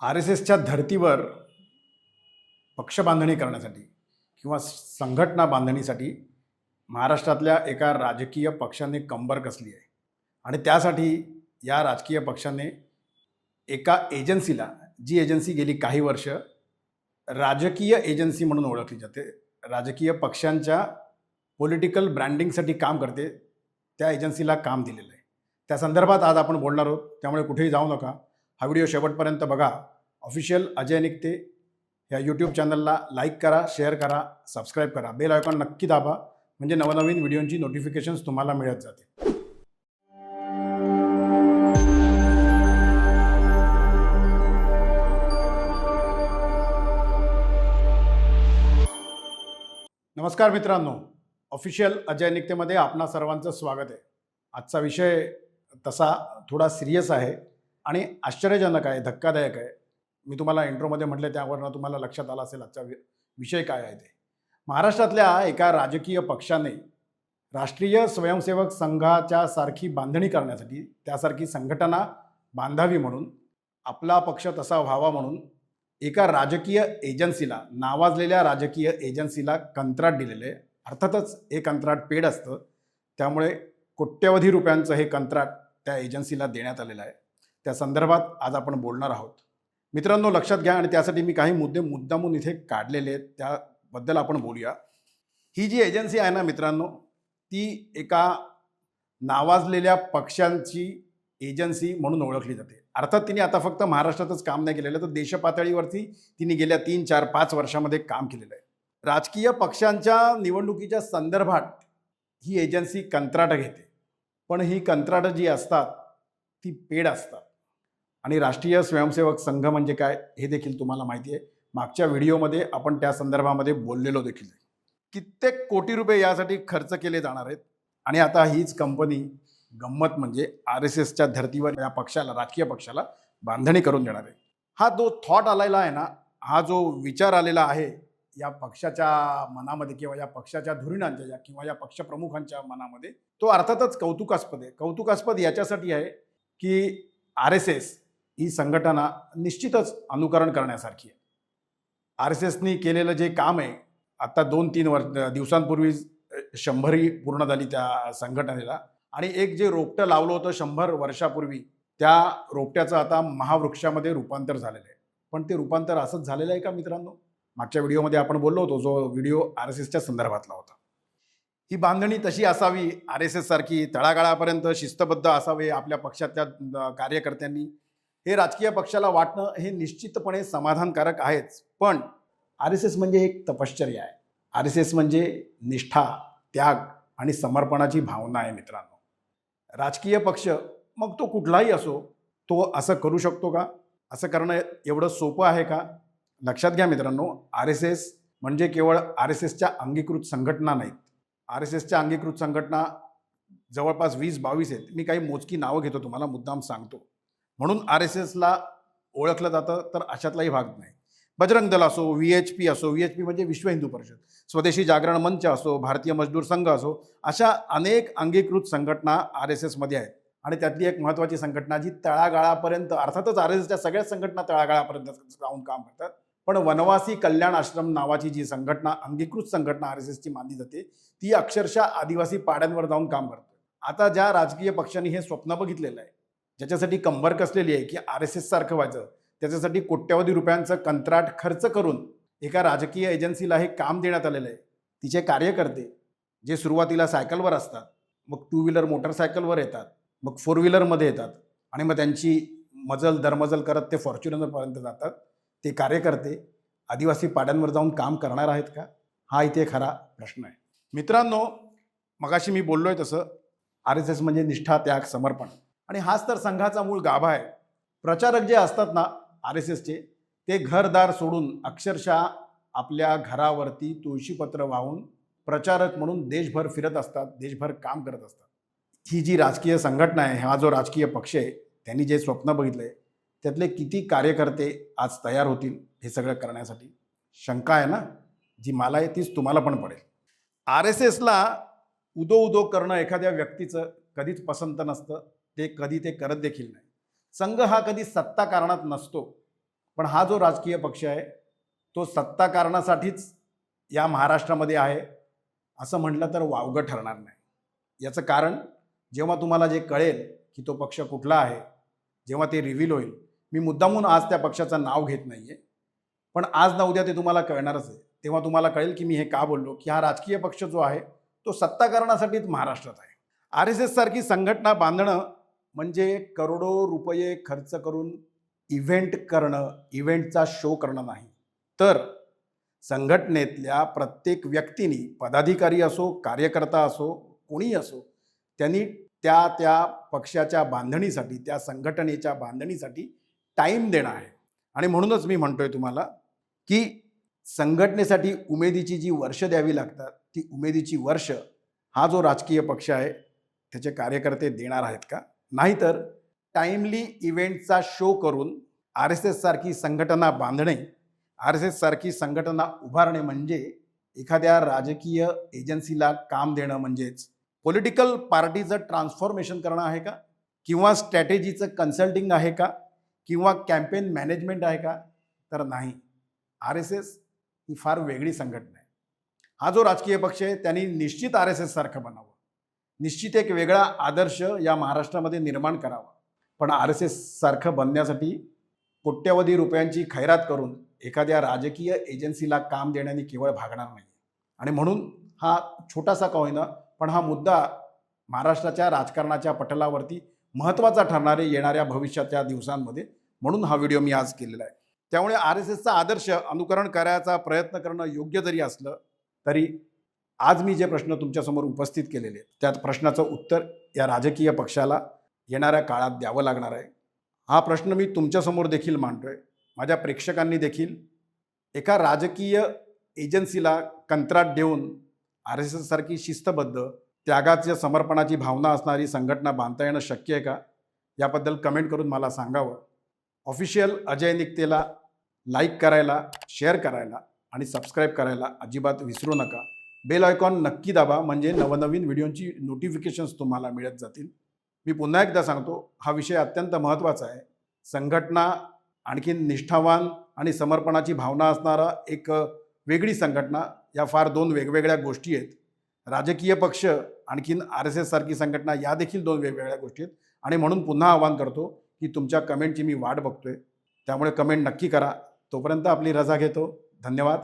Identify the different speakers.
Speaker 1: R S एसच्या धर्तीवर पक्षबांधणी करण्यासाठी किंवा संघटना बांधणीसाठी महाराष्ट्रातल्या एका राजकीय पक्षाने कंबर कसली आहे? आणि त्यासाठी या राजकीय पक्षाने एका एजन्सीला जी एजन्सी गेली काही वर्ष राजकीय एजन्सी म्हणून ओळखली जाते. राजकीय पक्षांच्या पॉलिटिकल ब्रँडिंगसाठी काम करते. त्या एजन्सीला काम दिलेलं आहे. त्या संदर्भात आज आपण बोलणार आहोत. त्यामुळे कुठेही जाऊ नका. हा व्हिडिओ शेवटपर्यंत बघा. ऑफिशियल अजय निघते. या यूट्यूब चॅनलला लाईक करा शेअर करा सबस्क्राईब करा. बेल आयकॉन नक्की दाबा. म्हणजे नवनवीन व्हिडिओंची नोटिफिकेशन्स तुम्हाला मिळत जाते नमस्कार मित्रांनो. ऑफिशियल अजय निकतेमध्ये आपणा सर्वांचं स्वागत आहे. आजचा विषय तसा थोडा सिरियस आहे. आणि आश्चर्यजनक आहे धक्कादायक आहे. मी तुम्हाला इंट्रोमध्ये म्हटले त्यावरनं तुम्हाला लक्षात आला असेल आजचा वि- विषय काय आहे ते. महाराष्ट्रातल्या एका राजकीय पक्षाने राष्ट्रीय स्वयंसेवक संघाच्या सारखी बांधणी करण्यासाठी त्यासारखी संघटना बांधावी म्हणून आपला पक्ष तसा व्हावा म्हणून एका राजकीय एजन्सीला नावाजलेल्या राजकीय एजन्सीला कंत्राट दिलेलं. आहे अर्थातच हे कंत्राट पेड असतं. त्यामुळे कोट्यवधी रुपयांचं हे कंत्राट त्या एजन्सीला देण्यात आलेलं आहे. त्या संदर्भात आज आपण बोलणार आहोत. मित्रांनो लक्षात घ्या आणि त्यासाठी मी काही मुद्दे मुद्दामून इथे काढलेले आहेत. त्याबद्दल आपण बोलूया. ही जी एजन्सी आहे ना मित्रांनो ती एका नावाजलेल्या पक्षांची एजन्सी म्हणून ओळखली जाते. अर्थात तिने आता फक्त महाराष्ट्रातच काम नाही केलेलं तर देशपातळीवरती तिने गेल्या तीन चार पाच वर्षामध्ये काम केलेलं आहे. राजकीय पक्षांच्या निवडणुकीच्या संदर्भात ही एजन्सी कंत्राट घेते. पण ही कंत्राटं जी असतात ती पेड असतात. आणि राष्ट्रीय स्वयंसेवक संघ म्हणजे काय हे देखील तुम्हाला माहिती आहे. मागच्या व्हिडिओमध्ये आपण त्या संदर्भामध्ये बोललेलो देखील आहे. कित्येक कोटी रुपये यासाठी खर्च केले जाणार आहेत. आणि आता हीच कंपनी गंमत म्हणजे आर एस एसच्या धर्तीवर या पक्षाला राजकीय पक्षाला बांधणी करून देणार आहे. हा जो थॉट आलेला आहे ना हा जो विचार आलेला आहे या पक्षाच्या मनामध्ये किंवा या पक्षाच्या धुरीणांच्या या किंवा या पक्षप्रमुखांच्या मनामध्ये तो अर्थातच कौतुकास्पद आहे. कौतुकास्पद याच्यासाठी आहे की आर एस एस ही संघटना निश्चितच अनुकरण करण्यासारखी आहे. आर एस एसनी केलेलं जे काम आहे आता दोन तीन वर्ष दिवसांपूर्वी शंभरी पूर्ण झाली त्या संघटनेला. आणि एक जे रोपटं लावलं होतं शंभर वर्षापूर्वी त्या रोपट्याचं आता महावृक्षामध्ये रूपांतर झालेलं आहे. पण ते रूपांतर असंच झालेलं आहे का मित्रांनो? मागच्या व्हिडिओमध्ये आपण बोललो होतो जो व्हिडिओ आर एस एसच्या संदर्भातला होता. ही बांधणी तशी असावी आर एस एस सारखी तळागाळापर्यंत शिस्तबद्ध असावे आपल्या पक्षातल्या कार्यकर्त्यांनी हे राजकीय पक्षाला वाटणं हे निश्चितपणे समाधानकारक आहेच. पण आर एस एस म्हणजे एक तपश्चर्या आहे. आर एस एस म्हणजे निष्ठा त्याग आणि समर्पणाची भावना आहे मित्रांनो. राजकीय पक्ष मग तो कुठलाही असो तो असं करू शकतो का? असं करणं एवढं सोपं आहे का? लक्षात घ्या मित्रांनो आर एस एस म्हणजे केवळ आर एस एसच्या अंगीकृत संघटना नाहीत. आर एस एसच्या अंगीकृत संघटना जवळपास वीस बावीस आहेत. मी काही मोजकी नावं घेतो तुम्हाला मुद्दाम सांगतो. म्हणून आर एस एसला ओळखलं जातं तर अशातलाही भाग नाही. बजरंग दल असो व्ही एच पी असो व्ही एच पी म्हणजे विश्व हिंदू परिषद. स्वदेशी जागरण मंच असो भारतीय मजदूर संघ असो अशा अनेक अंगीकृत संघटना आर एस एसमध्ये आहेत. आणि त्यातली एक महत्त्वाची संघटना जी तळागाळापर्यंत अर्थातच आर एस एसच्या सगळ्याच संघटना तळागाळापर्यंत जाऊन काम करतात पण वनवासी कल्याण आश्रम नावाची जी संघटना अंगीकृत संघटना आर एस एसची मानली जाते ती अक्षरशः आदिवासी पाड्यांवर जाऊन काम करते. आता ज्या राजकीय पक्षांनी हे स्वप्न बघितलेलं आहे ज्याच्यासाठी कंबर कसलेली आहे की आर एस एस सारखं व्हायचं त्याच्यासाठी कोट्यवधी रुपयांचं कंत्राट खर्च करून एका राजकीय एजन्सीला हे काम देण्यात आलेलं आहे. तिचे कार्यकर्ते जे सुरुवातीला सायकलवर असतात मग टू व्हीलर मोटरसायकलवर येतात मग फोर व्हीलरमध्ये येतात आणि मग त्यांची मजल दरमजल करत ते फॉर्च्युनरपर्यंत जातात. ते कार्यकर्ते आदिवासी पाड्यांवर जाऊन काम करणार आहेत का? हा इथे खरा प्रश्न आहे. मित्रांनो मगाशी मी बोललो आहे तसं आर एस एस म्हणजे निष्ठा त्याग समर्पण. आणि हाच तर संघाचा मूळ गाभा आहे. प्रचारक जे असतात ना आर एस एसचे ते घरदार सोडून अक्षरशः आपल्या घरावरती तुळशीपत्र वाहून प्रचारक म्हणून देशभर फिरत असतात देशभर काम करत असतात. ही जी राजकीय संघटना आहे हा जो राजकीय पक्ष आहे त्यांनी जे स्वप्न बघितलं आहे त्यातले किती कार्यकर्ते आज तयार होतील हे सगळं करण्यासाठी? शंका आहे ना? जी मला आहे तीच तुम्हाला पण पडेल. आर एस एसला उदो उदो करणं एखाद्या व्यक्तीचं कधीच पसंत नसतं. ते कधी ते करत देखील नाही. संघ हा कधी सत्ता कारणात नसतो. पण हा जो राजकीय पक्ष आहे तो सत्ता कारणासाठीच या महाराष्ट्रामध्ये आहे असं म्हटलं तर वावगं ठरणार नाही. याचं कारण जेव्हा तुम्हाला जे कळेल की तो पक्ष कुठला आहे जेव्हा ते रिव्हील होईल मी मुद्दामून आज त्या पक्षाचं नाव घेत नाही आहे पण आज ना उद्या ते तुम्हाला कळणारच आहे. तेव्हा तुम्हाला कळेल की मी हे का बोललो की हा राजकीय पक्ष जो आहे तो सत्ताकारणासाठीच महाराष्ट्रात आहे. आर एस एस सारखी संघटना बांधणं म्हणजे करोडो रुपये खर्च करून इव्हेंट करणं इव्हेंटचा शो करणं नाही. तर संघटनेतल्या प्रत्येक व्यक्तीनी पदाधिकारी असो कार्यकर्ता असो कोणीही असो त्यांनी त्या त्या पक्षाच्या बांधणीसाठी त्या संघटनेच्या बांधणीसाठी टाईम देणं आहे. आणि म्हणूनच मी म्हणतोय तुम्हाला की संघटनेसाठी उमेदीची जी वर्ष द्यावी लागतात ती उमेदीची वर्ष हा जो राजकीय पक्ष आहे त्याचे कार्यकर्ते देणार आहेत का? नाहीतर टाईमली इव्हेंटचा शो करून आर एस एस सारखी संघटना बांधणे आर एस एस सारखी संघटना उभारणे म्हणजे एखाद्या राजकीय एजन्सीला काम देणं म्हणजेच पॉलिटिकल पार्टीचं ट्रान्सफॉर्मेशन करणं आहे का? किंवा स्ट्रॅटेजीचं कन्सल्टिंग आहे का? किंवा कॅम्पेन मॅनेजमेंट आहे का? तर नाही. आर एस एस ही फार वेगळी संघटना आहे. हा जो राजकीय पक्ष आहे त्यांनी निश्चित आर एस एस सारखं बनावं. निश्चित एक वेगळा आदर्श या महाराष्ट्रामध्ये निर्माण करावा. पण आर एस एस सारखं बनण्यासाठी कोट्यवधी रुपयांची खैरात करून एखाद्या राजकीय एजन्सीला काम देण्याने केवळ भागणार नाही आणि म्हणून हा छोटासा का होईना पण हा मुद्दा महाराष्ट्राच्या राजकारणाच्या पटलावरती महत्त्वाचा ठरणारे येणाऱ्या भविष्याच्या दिवसांमध्ये म्हणून हा व्हिडिओ मी आज केलेला आहे. त्यामुळे आर एस एसचा आदर्श अनुकरण करायचा प्रयत्न करणं योग्य जरी असलं तरी आज मी जे प्रश्न तुमच्यासमोर उपस्थित केलेले आहेत त्या प्रश्नाचं उत्तर या राजकीय पक्षाला येणाऱ्या काळात द्यावं लागणार आहे. हा प्रश्न मी तुमच्यासमोर देखील मांडतो आहे माझ्या प्रेक्षकांनी देखील एका राजकीय एजन्सीला कंत्राट देऊन आर एस एससारखी शिस्तबद्ध त्यागाच्या समर्पणाची भावना असणारी संघटना बांधता येणं शक्य आहे का? याबद्दल कमेंट करून मला सांगावं. ऑफिशियल अजय निकतेला लाईक करायला शेअर करायला आणि सबस्क्राईब करायला अजिबात विसरू नका. बेल आयकॉन नक्की दाबा. म्हणजे नवनवीन व्हिडिओंची नोटिफिकेशन्स तुम्हाला मिळत जातील. मी पुन्हा एकदा सांगतो हा विषय अत्यंत महत्त्वाचा आहे. संघटना आणखीन निष्ठावान आणि समर्पणाची भावना असणारा एक वेगळी संघटना या फार दोन वेगवेगळ्या गोष्टी आहेत. राजकीय पक्ष आणखीन आर एस एस सारखी संघटना या देखील दोन वेगवेगळ्या गोष्टी आहेत. आणि म्हणून पुन्हा आवाहन करतो की तुमच्या कमेंटची मी वाट बघतोय. त्यामुळे कमेंट नक्की करा. तोपर्यंत आपली रजा घेतो. धन्यवाद.